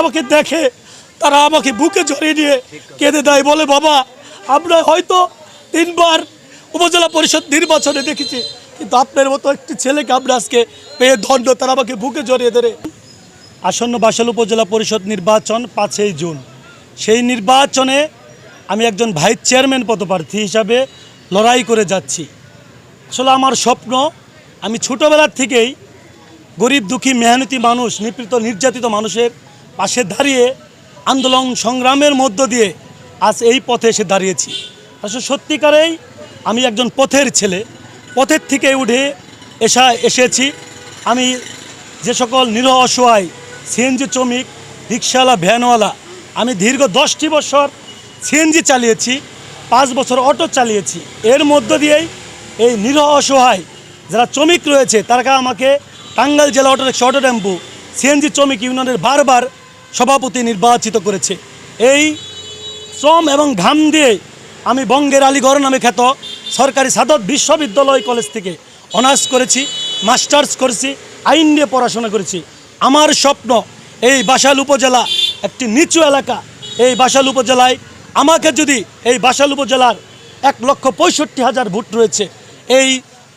আমাকে দেখে, তারা আমাকে বুকে জড়িয়ে নিয়ে কেঁদে দেয়, বলে, বাবা, আমরা হয়তো তিনবার উপজেলা পরিষদ নির্বাচনে দেখেছি, কিন্তু আপনার মতো একটি ছেলেকে আমরা আজকে পেয়ে দণ্ড তারা আমাকে বুকে জড়িয়ে ধরে। আসন্ন বাসাল উপজেলা পরিষদ নির্বাচন পাঁচই জুন। সেই নির্বাচনে আমি একজন ভাইস চেয়ারম্যান পদপ্রার্থী হিসাবে লড়াই করে যাচ্ছি। আসলে আমার স্বপ্ন, আমি ছোটোবেলার থেকেই গরিব দুঃখী, মেহনতি মানুষ, নিপীড়িত, নির্যাতিত মানুষের পাশে দাঁড়িয়ে আন্দোলন সংগ্রামের মধ্য দিয়ে আজ এই পথে এসে দাঁড়িয়েছি। আসলে সত্যিকারেই আমি একজন পথের ছেলে। পথের থেকে উঠে এসা এসেছি। আমি যে সকল নিরহ অসহায়, সিএনজি শ্রমিক, রিক্সাওয়ালা, ভ্যানওয়ালা, আমি দীর্ঘ দশটি বছর সিএনজি চালিয়েছি, পাঁচ বছর অটো চালিয়েছি। এর মধ্য দিয়েই এই নিরহ অসহায় যারা শ্রমিক রয়েছে, তারা আমাকে টাঙ্গাইল জেলা auto rickshaw auto tempo CNG শ্রমিক ইউনিয়নের বারবার সভাপতি নির্বাচিত করেছে। এই শ্রম এবং ঘাম দিয়ে আমি বঙ্গের আলীগড় নামে খ্যাত সরকারি সাদত বিশ্ববিদ্যালয় কলেজ থেকে অনার্স করেছি, মাস্টার্স করেছি, আইন নিয়ে পড়াশোনা করেছি। আমার স্বপ্ন এই বাসাল উপজেলা একটি নিচু এলাকা। এই বাসাল উপজেলায় আমাকে যদি এই বাসাল উপজেলার এক লক্ষ পঁয়ষট্টি হাজার ভোট রয়েছে, এই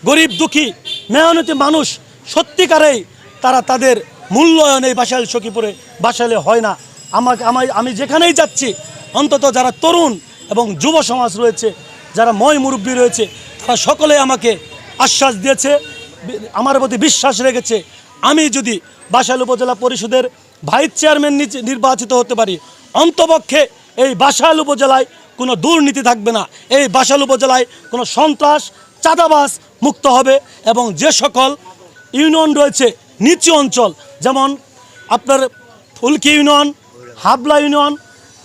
গরিব দুঃখী, মেহনতি মানুষ সত্যিকারেই তারা তাদের মূল্যায়ন এই বাসাইল সখীপুরে বাসাইলে হয় না। আমাকে আমায় আমি যেখানেই যাচ্ছি, অন্তত যারা তরুণ এবং যুব সমাজ রয়েছে, যারা ময় মুরব্বী রয়েছে, তারা সকলে আমাকে আশ্বাস দিয়েছে, আমার প্রতি বিশ্বাস রেখেছে। আমি যদি বাসাইল উপজেলা পরিষদের ভাইস চেয়ারম্যান নিচ- নির্বাচিত হতে পারি, অন্তপক্ষে এই বাসাইল উপজেলায় কোনো দুর্নীতি থাকবে না। এই বাসাইল উপজেলায় কোনো সন্ত্রাস চাঁদাবাস মুক্ত হবে এবং যে সকল ইউনিয়ন রয়েছে, নিচু অঞ্চল যেমন আপনার ফুলকি ইউনিয়ন, হাবলা ইউনিয়ন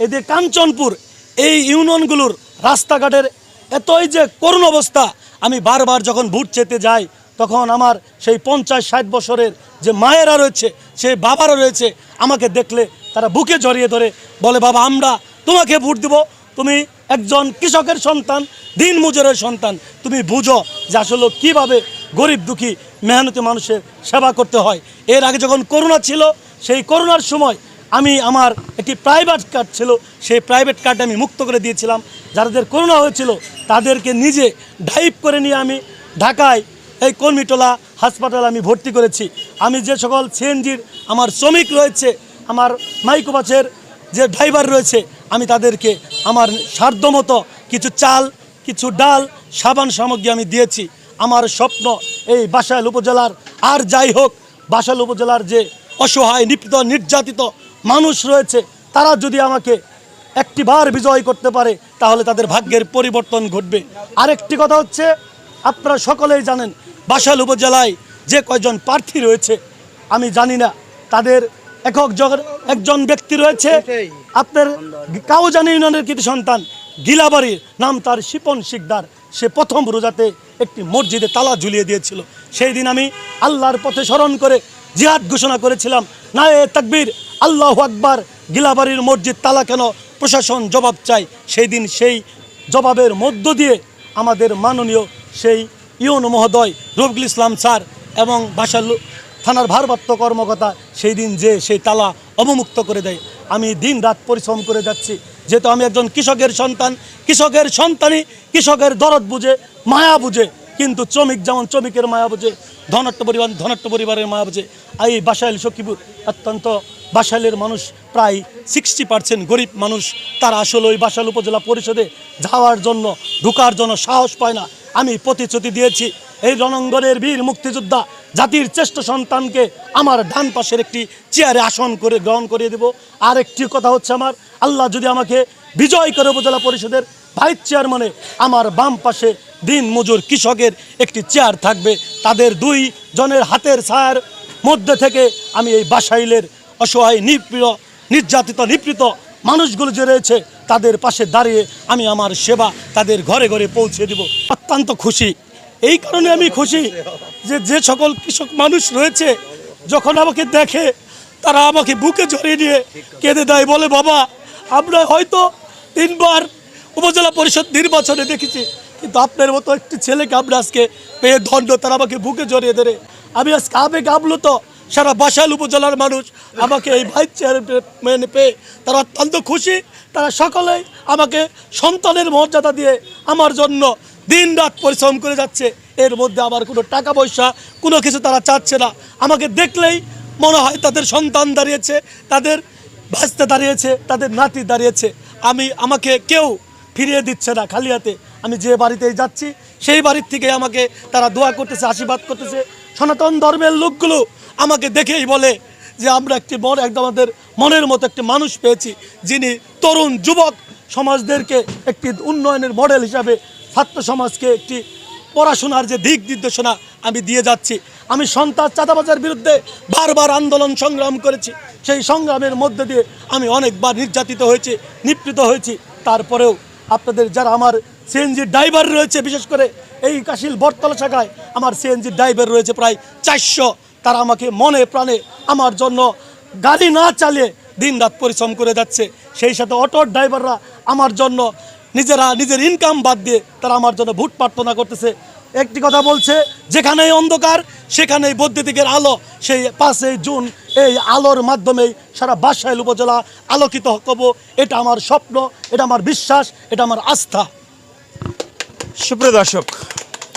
এদের কাঞ্চনপুর, এই ইউনিয়নগুলোর রাস্তাঘাটের এতই যে করুণ অবস্থা, আমি বারবার যখন ভোট চেতে যাই, তখন আমার সেই পঞ্চাশ ষাট বছরের যে মায়েরা রয়েছে সে বাবারা রয়েছে, আমাকে দেখলে তারা বুকে জড়িয়ে ধরে বলে, বাবা, আমরা তোমাকে ভোট দেব। তুমি একজন কৃষকের সন্তান দিন মজুরের সন্তান। তুমি বুঝো যে আসলে কীভাবে গরিব দুঃখী, মেহনতি মানুষের সেবা করতে হয়। এর আগে যখন করোনা ছিল, সেই করোনার সময় আমি আমার একটি প্রাইভেট কার্ড ছিল, সেই প্রাইভেট কার্ড আমি মুক্ত করে দিয়েছিলাম। যাদের করোনা হয়েছিল, তাদেরকে নিজে ডাইভ করে নিয়ে আমি ঢাকায় এই কর্মীটোলা হাসপাতালে আমি ভর্তি করেছি। আমি যে সকল সিএনজির আমার শ্রমিক রয়েছে, আমার মাইক্রোবাসের যে ড্রাইভার রয়েছে, আমি তাদেরকে আমার সাধ্যমতো কিছু চাল, কিছু ডাল, সাবান সামগ্রী আমি দিয়েছি। আমার স্বপ্ন এই বাসাইল উপজেলার। আর যাই হোক বাসাইল উপজেলার যে অসহায় নিপীড়িত নির্যাতিত মানুষ রয়েছে তারা যদি আমাকে একটি বার বিজয় করতে পারে তাহলে তাদের ভাগ্যের পরিবর্তন ঘটবে। আরেকটি কথা হচ্ছে আপনারা সকলেই জানেন বাসাইল উপজেলায় যে কয়জন প্রার্থী রয়েছে আমি জানি না তাদের একক একজন ব্যক্তি রয়েছে আপনার কাউজানি ইউনিয়নের কৃতি সন্তান গিলাবাড়ির নাম তার শিপন শিকদার। সে প্রথম রোজাতে একটি মসজিদে তালা ঝুলিয়ে দিয়েছিল। সেই দিন আমি আল্লাহর পথে স্মরণ করে জিহাদ ঘোষণা করেছিলাম না এ তাকবীর, আল্লাহ আকবার, গিলাবাড়ির মসজিদ, তালা কেন প্রশাসন জবাব চাই সেই দিন সেই জবাবের মধ্য দিয়ে আমাদের মাননীয় সেই ইউন মহোদয়, রফিকুল ইসলাম স্যার এবং বাসাল থানার ভারপ্রাপ্ত কর্মকর্তা, সেই দিন যে সেই তালা অবমুক্ত করে দেয়। আমি দিন রাত পরিশ্রম করে যাচ্ছি। যেহেতু আমি একজন কৃষকের সন্তান, কৃষকের সন্তানই কৃষকের দরদ বুঝে, মায়া বুঝে, কিন্তু শ্রমিক যেমন শ্রমিকের মায়া বুঝে ধনাট্য পরিবার ধনাট্য পরিবারের মায়া বুঝে, এই বাসাইল সখীপুর অত্যন্ত বাসাইলের মানুষ, প্রায় সিক্সটি পার্সেন্ট গরিব মানুষ, তারা আসলে ওই বাসাইল উপজেলা পরিষদে যাওয়ার জন্য, ঢুকার জন্য সাহস পায় না। আমি প্রতিশ্রুতি দিয়েছি, এই রণঙ্গনের বীর মুক্তিযোদ্ধা জাতির শ্রেষ্ঠ সন্তানকে আমার ডান পাশের একটি চেয়ারে আসন করে গ্রহণ করিয়ে দেব। আর একটি কথা হচ্ছে আমার, আল্লাহ যদি আমাকে বিজয় করে উপজেলা পরিষদের ভাইস চেয়ারম্যানে আমার বাম পাশে দিন মজুর কৃষকের একটি চেয়ার থাকবে, তাদের দুই জনের হাতের ছায়ার মধ্যে থেকে আমি এই বাসাইলের অসহায়, নিপীড়, নির্যাতিত, নিপীড়িত মানুষগুলো যে রয়েছে, তাদের পাশে দাঁড়িয়ে আমি আমার সেবা তাদের ঘরে ঘরে পৌঁছে দেব। অত্যন্ত খুশি এই কারণে আমি খুশি যে যে সকল কৃষক মানুষ রয়েছে, যখন আমাকে দেখে, তারা আমাকে বুকে জড়িয়ে নিয়ে কেঁদে দেয়, বলে, বাবা, আমরা হয়তো তিনবার উপজেলা পরিষদ নির্বাচনে দেখেছি, কিন্তু আপনার মতো একটি ছেলেকে আমরা আজকে পেয়ে দণ্ড তারা আমাকে বুকে জড়িয়ে ধরে। আমি আজকে আবেগ আপ্লুত, সারা বাসাল উপজেলার মানুষ আমাকে এই ভাইস চেয়ারম্যান পেয়ে তারা অত্যন্ত খুশি। তারা সকলেই আমাকে সন্তানের মর্যাদা দিয়ে আমার জন্য দিন রাত পরিশ্রম করে যাচ্ছে, এর মধ্যে আবার কোনো টাকা পয়সা, কোনো কিছু তারা চাচ্ছে না। আমাকে দেখলেই মনে হয় তাদের সন্তান দাঁড়িয়েছে, তাদের ভাসতে দাঁড়িয়েছে, তাদের নাতি দাঁড়িয়েছে। আমি, আমাকে কেউ ফিরিয়ে দিচ্ছে না খালি হাতে। আমি যে বাড়িতে যাচ্ছি, সেই বাড়ির থেকে আমাকে তারা দোয়া করতেছে, আশীর্বাদ করতেছে। সনাতন ধর্মের লোকগুলো আমাকে দেখেই বলে যে, আমরা একটি মন একদম আমাদের মনের মতো একটি মানুষ পেয়েছি, যিনি তরুণ যুবক সমাজদেরকে একটি উন্নয়নের মডেল হিসাবে ছাত্র সমাজকে একটি পড়াশোনার যে দিক নির্দেশনা আমি দিয়ে যাচ্ছি। আমি সন্তান চাঁদাবাজার বিরুদ্ধে বারবার আন্দোলন সংগ্রাম করেছি। সেই সংগ্রামের মধ্যে দিয়ে আমি অনেকবার নির্যাতিত হয়েছি, নিপীড়িত হয়েছি। তারপরেও আপনাদের যারা আমার সিএনজি ড্রাইভার রয়েছে, বিশেষ করে এই কাশিল বটতলা শাখায় আমার সিএনজির ড্রাইভার রয়েছে প্রায় চারশো। তারা আমাকে মনে প্রাণে আমার জন্য গাড়ি না চালিয়ে দিন রাত পরিশ্রম করে যাচ্ছে। সেই সাথে অটোর ড্রাইভাররা আমার জন্য নিজেরা নিজের ইনকাম বাদ দিয়ে তারা আমার জন্য ভোট প্রার্থনা করতেছে। একটি কথা বলছে, যেখানেই অন্ধকার, সেখানেই বৈদ্যুতিকের আলো। সেই পাঁচই জুন এই আলোর মাধ্যমেই সারা বাসাইল উপজেলা আলোকিত হব এটা আমার স্বপ্ন, এটা আমার বিশ্বাস, এটা আমার আস্থা। সুপ্রিয় দর্শক,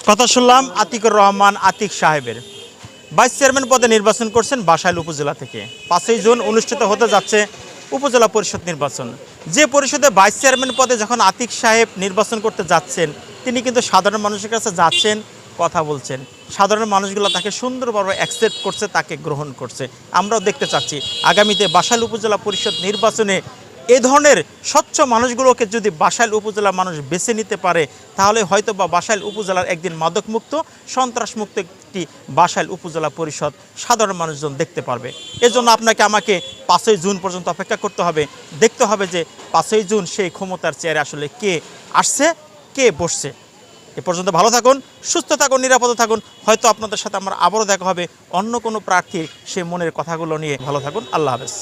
কথা শুনলাম আতিকুর রহমান আতিক সাহেবের। ভাইস চেয়ারম্যান পদে নির্বাচন করছেন বাসাইল উপজেলা থেকে। পাঁচই জুন অনুষ্ঠিত হতে যাচ্ছে উপজেলা পরিষদ নির্বাচন। যে পরিষদে ভাইস চেয়ারম্যান পদে যখন আতিক সাহেব নির্বাচন করতে যাচ্ছেন, তিনি কিন্তু সাধারণ মানুষের কাছে যাচ্ছেন, কথা বলছেন। সাধারণ মানুষগুলো তাকে সুন্দরভাবে অ্যাকসেপ্ট করছে, তাকে গ্রহণ করছে। আমরাও দেখতে চাচ্ছি, আগামীতে বাসাইল উপজেলা পরিষদ নির্বাচনে এ ধরনের স্বচ্ছ মানুষগুলোকে যদি বাসাইল উপজেলার মানুষ বেছে নিতে পারে, তাহলে হয়তো বা বাসাইল উপজেলার একদিন মাদকমুক্ত, সন্ত্রাসমুক্ত একটি বাসাইল উপজেলা পরিষদ সাধারণ মানুষজন দেখতে পারবে। এজন্য আপনাকে আমাকে পাঁচই জুন পর্যন্ত অপেক্ষা করতে হবে। দেখতে হবে যে পাঁচই জুন সেই ক্ষমতার চেয়ারে আসলে কে আসছে, কে বসছে। এ পর্যন্ত ভালো থাকুন, সুস্থ থাকুন, নিরাপদে থাকুন। হয়তো আপনাদের সাথে আমার আবারও দেখা হবে অন্য কোনো প্রার্থীর সে মনের কথাগুলো নিয়ে। ভালো থাকুন, আল্লাহ হাফেজ।